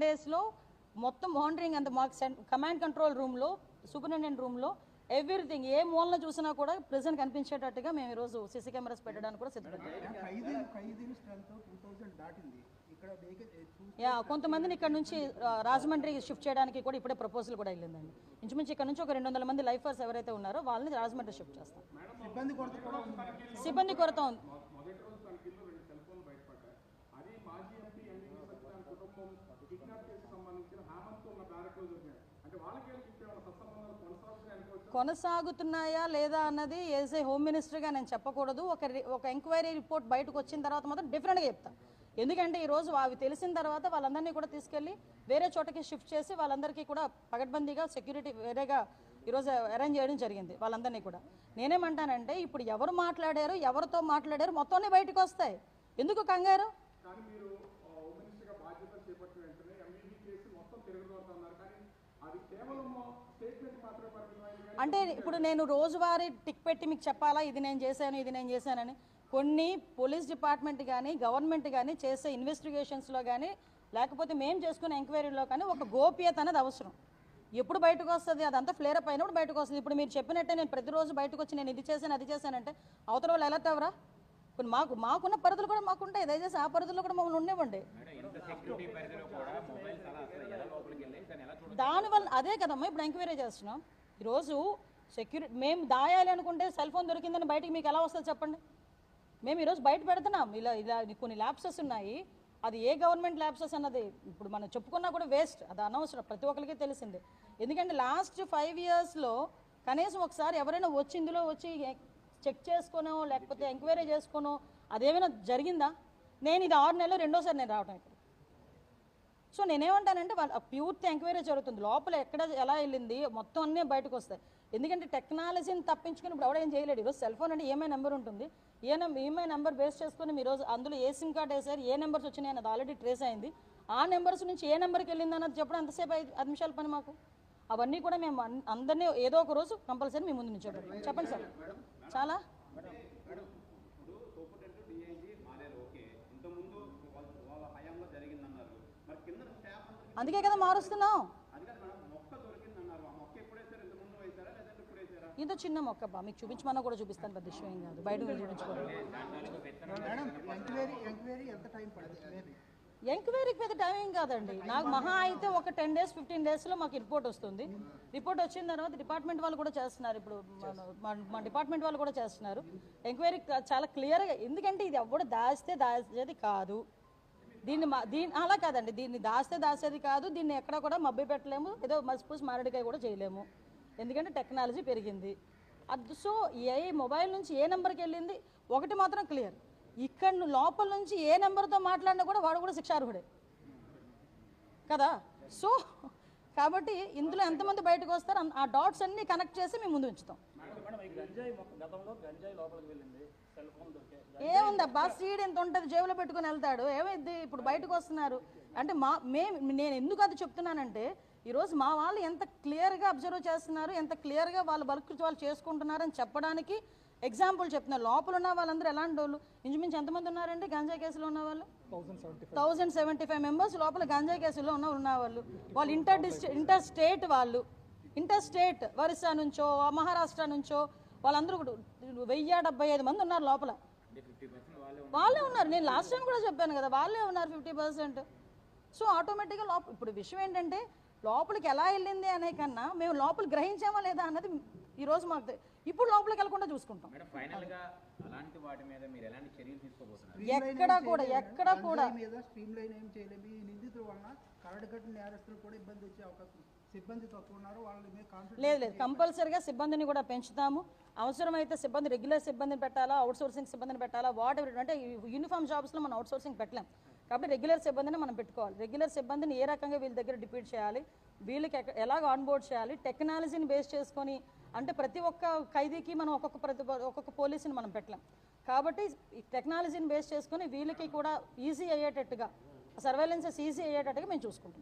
Ten డేస్లో మొత్తం monitoring అంత మాకు కమాండ్ కంట్రోల్ రూమ్లో సూపరింటెండెంట్ రూమ్లో ఎవ్రీథింగ్ ఏ మూలన చూసినా కూడా ప్రెసెంట్ కనిపించేటట్టుగా మేము ఈరోజు సీసీ కెమెరాస్ పెట్టడానికి కూడా సిద్ధపడ్డాం. యా కొంతమందిని ఇక్కడ నుంచి రాజమండ్రి షిఫ్ట్ చేయడానికి కూడా ఇప్పుడే ప్రపోజల్ కూడా వెళ్ళిందండి. ఇంచుమించు ఇక్కడ నుంచి ఒక రెండు వందల మంది లైఫర్స్ ఎవరైతే ఉన్నారో వాళ్ళని రాజమండ్రి షిఫ్ట్ చేస్తాం సిబ్బంది కొరత ఉంది మొదటి రోజు తన కింద రెండు సెల్ ఫోన్లు బయటపడ్డాయి అది మాజీ ఎంపీ ఎన్డీఏ కుటుంబం కిడ్నాప్ కేసు సంబంధించిన హామన్తో ఉన్న బ్యారెక్లో దొరికాయి అంటే వాళ్ళకి సత్సంబంధాలు కొనసాగుతున్నాయి కొనసాగుతున్నాయా లేదా అన్నది ఏజ్ ఏ హోమ్ మినిస్టర్గా నేను చెప్పకూడదు. ఒక ఒక ఎంక్వైరీ రిపోర్ట్ బయటకు వచ్చిన తర్వాత మాత్రం డిఫరెంట్గా చెప్తా ఎందుకంటే ఈ రోజు అవి తెలిసిన తర్వాత వాళ్ళందరినీ కూడా తీసుకెళ్ళి వేరే చోటకి షిఫ్ట్ చేసి వాళ్ళందరికీ కూడా పగడ్బందీగా సెక్యూరిటీ వేరేగా ఈరోజు అరేంజ్ చేయడం జరిగింది వాళ్ళందరినీ కూడా. నేనేమంటానంటే ఇప్పుడు ఎవరు మాట్లాడారు ఎవరితో మాట్లాడారు మొత్తం బయటకు వస్తాయి. ఎందుకు కంగారు కానీ మీరు ఆ, హోమ్ మినిస్టర్గా బాధ్యతలు చేపట్టిన వెంటనే ఎంబీబీ కేసు మొత్తం తిరగదోడుతున్నారు కానీ అంటే ఇప్పుడు నేను రోజువారీ టిక్ పెట్టి మీకు చెప్పాలా? ఇది నేను చేశాను ఇది నేను చేశానని. కొన్ని పోలీస్ డిపార్ట్మెంట్ కానీ గవర్నమెంట్ కానీ చేసే ఇన్వెస్టిగేషన్స్లో కానీ లేకపోతే మేము చేసుకునే ఎంక్వైరీలో కానీ ఒక గోప్యత అనేది అవసరం. ఎప్పుడు బయటకు వస్తుంది? అదంతా ఫ్లేరప్ అయినప్పుడు బయటకు వస్తుంది. ఇప్పుడు మీరు చెప్పినట్టే నేను ప్రతిరోజు బయటకు వచ్చి నేను ఇది చేశాను అది చేశానంటే అవతల వాళ్ళు అలర్ట్ అవరా ఇప్పుడు మాకు మాకున్న పరిధులు కూడా మాకుంటాయి. దయచేసి ఆ పరిధుల్లో కూడా మమ్మల్ని ఉండేవ్వండి దానివల్ల అదే కదమ్మా ఇప్పుడు ఎంక్వైరీ చేస్తున్నాం. ఈరోజు సెక్యూరిటీ మేము దాయాలి అనుకుంటే సెల్ ఫోన్ దొరికిందని బయటికి మీకు ఎలా వస్తుంది చెప్పండి? మేము ఈరోజు బయట పెడుతున్నాం. ఇలా ఇలా కొన్ని ల్యాబ్సెస్ ఉన్నాయి. అది ఏ గవర్నమెంట్ ల్యాబ్సెస్ అన్నది ఇప్పుడు మనం చెప్పుకున్నా కూడా వేస్ట్ అది అనవసరం. ప్రతి ఒక్కరికి తెలిసిందే. ఎందుకంటే లాస్ట్ ఫైవ్ ఇయర్స్లో కనీసం ఒకసారి ఎవరైనా వచ్చి ఇందులో వచ్చి చెక్ చేసుకోనో లేకపోతే ఎంక్వైరీ చేసుకోనో అదేమైనా జరిగిందా? నేను ఇది ఆరు నెలలు రెండోసారి నేను రావడం ఇక్కడ సో నేనేమంటానంటే వాళ్ళ పూర్తి ఎంక్వైరీ జరుగుతుంది. లోపల ఎక్కడ ఎలా వెళ్ళింది మొత్తం అన్నీ బయటకు వస్తాయి. ఎందుకంటే టెక్నాలజీని తప్పించుకుని ఇప్పుడు ఎవడేం చేయలేడు. ఈరోజు సెల్ ఫోన్ అంటే ఈఎంఐ నెంబర్ ఉంటుంది. ఏ నెంబర్ ఈఎంఐ నెంబర్ బేస్ చేసుకుని మీరు రోజు అందులో ఏ సిమ్ కార్డ్ వేసారు ఏ నెంబర్స్ వచ్చినాయి అన్నది ఆల్రెడీ ట్రేస్ అయింది. ఆ నెంబర్స్ నుంచి ఏ నెంబర్కి వెళ్ళింది అన్నది చెప్పడం ఎంతసేపు ఐదు నిమిషాల పని మాకు? అవన్నీ కూడా మేము అందరినీ ఏదో ఒక రోజు కంపల్సరీ మీ ముందు నుంచి చెప్పండి సార్. చాలా? అందుకే కదా మారుస్తున్నాం. ఇంత చిన్న మొక్క బా మీకు చూపించమన్నా కూడా చూపిస్తాను పెద్ద విషయం ఏం కాదు. బయట నుంచి ఎంక్వైరీకి పెద్ద టైం ఏం కాదండి. నాకు మహా అయితే ఒక టెన్ డేస్ ఫిఫ్టీన్ డేస్లో మాకు రిపోర్ట్ వస్తుంది. రిపోర్ట్ వచ్చిన తర్వాత డిపార్ట్మెంట్ వాళ్ళు కూడా చేస్తున్నారు. ఇప్పుడు మా డిపార్ట్మెంట్ వాళ్ళు కూడా చేస్తున్నారు. ఎంక్వైరీ చాలా క్లియర్గా ఎందుకంటే ఇది ఎవడు దాస్తే దాచేది కాదు. దీన్ని మా దీన్ని అలా కాదండి. దీన్ని దాస్తే దాసేది కాదు. దీన్ని ఎక్కడ కూడా మబ్బి పెట్టలేము. ఏదో మసిపూసి మారడికాయ కూడా చేయలేము. ఎందుకంటే టెక్నాలజీ పెరిగింది. అది సో ఏ మొబైల్ నుంచి ఏ నెంబర్కి వెళ్ళింది? ఒకటి మాత్రం క్లియర్. ఇక్కడ లోపల నుంచి ఏ నెంబర్తో మాట్లాడినా కూడా వాడు కూడా శిక్షార్హుడే. కదా? సో కాబట్టి ఇందులో ఎంతమంది బయటకు వస్తారు? ఆ డాట్స్ అన్ని కనెక్ట్ చేసి మేము ముందు ఉంచుతాం. మేడం ఈ గంజాయి మొక్క గతంలో గంజాయి లోపలికి వెళ్ళింది. సెల్ ఫోన్ దొరికే ఏముంది అబ్బా సీడ్ ఎంత ఉంటుంది జేబులో పెట్టుకుని వెళ్తాడు. ఏమైంది? ఇప్పుడు బయటకు వస్తున్నారు. అంటే మా మేము నేను ఎందుకు అది చెప్తున్నానంటే ఈరోజు మా వాళ్ళు ఎంత క్లియర్గా అబ్జర్వ్ చేస్తున్నారు ఎంత క్లియర్గా వాళ్ళ వర్క్ వాళ్ళు చేసుకుంటున్నారని చెప్పడానికి ఎగ్జాంపుల్ చెప్తున్నారు లోపల ఉన్న వాళ్ళందరూ ఎలాంటి వాళ్ళు ఇంచుమించు ఎంతమంది ఉన్నారండి గంజా కేసులో ఉన్న వాళ్ళు? థౌజండ్ సెవెంటీ ఫైవ్ మెంబర్స్ లోపల గంజా కేసులో ఉన్న ఉన్న వాళ్ళు. వాళ్ళు ఇంటర్ డిస్ట్రి ఇంటర్ స్టేట్ వాళ్ళు. ఇంటర్ స్టేట్ ఒరిస్సా నుంచో మహారాష్ట్ర నుంచో వాళ్ళందరూ కూడా వెయ్యి డెబ్బై ఐదు మంది ఉన్నారు లోపల. వాళ్ళే ఉన్నారు. నేను లాస్ట్ టైం కూడా చెప్పాను కదా వాళ్ళే ఉన్నారు ఫిఫ్టీ పర్సెంట్ సో ఆటోమేటిక్గా లోప ఇప్పుడు విషయం ఏంటంటే లోపలికి ఎలా వెళ్ళింది అనే కన్నా మేము లోపల గ్రహించామా లేదా అన్నది ఈరోజు మాకు తె- ఇప్పుడు లోపలికి వెళ్ళకుండా చూసుకుంటాం. మేడం ఫైనల్గా అలాంటి వాటి మీద మీరు ఎలాంటి చర్యలు తీసుకోబోతున్నారు? ఎక్కడ కూడా ఎక్కడ కూడా. గంజాయి మీద స్ట్రీమ్ లైన్ ఏం చేయలేము. ఈ నిందితుల వలన కరడు కట్టిన నేరస్తులు కూడా ఇబ్బంది వచ్చే అవకాశం ఉంది. సిబ్బంది తక్కువ ఉన్నారు. వాళ్ళ మీద కాన్ఫిడెన్స్ లేదు లేదు. కంపల్సరీగా సిబ్బందిని కూడా పెంచుతాము. అవసరమైతే సిబ్బంది రెగ్యులర్ సిబ్బందిని పెట్టాలా అవుట్ సోర్సింగ్ సిబ్బందిని పెట్టాలా వాట్ ఎవర్ అంటే యూనిఫామ్ జాబ్స్లో మనం అవుట్ సోర్సింగ్ పెట్టలేం. కాబట్టి రెగ్యులర్ సిబ్బందిని మనం పెట్టుకోవాలి. రెగ్యులర్ సిబ్బందిని ఏ రకంగా వీళ్ళ దగ్గర డిప్యూట్ చేయాలి? వీళ్ళకి ఎలాగ ఆన్బోర్డ్ చేయాలి? టెక్నాలజీని బేస్ చేసుకొని అంటే ప్రతి ఒక్క ఖైదీకి మనం ఒక్కొక్క ప్రతి ఒక్కొక్క పోలీసుని మనం పెట్టలేం. కాబట్టి ఈ టెక్నాలజీని బేస్ చేసుకొని వీళ్ళకి కూడా ఈజీ అయ్యేటట్టుగా సర్వేలెన్సెస్ ఈజీ అయ్యేటట్టుగా మేము చూసుకుంటున్నాం.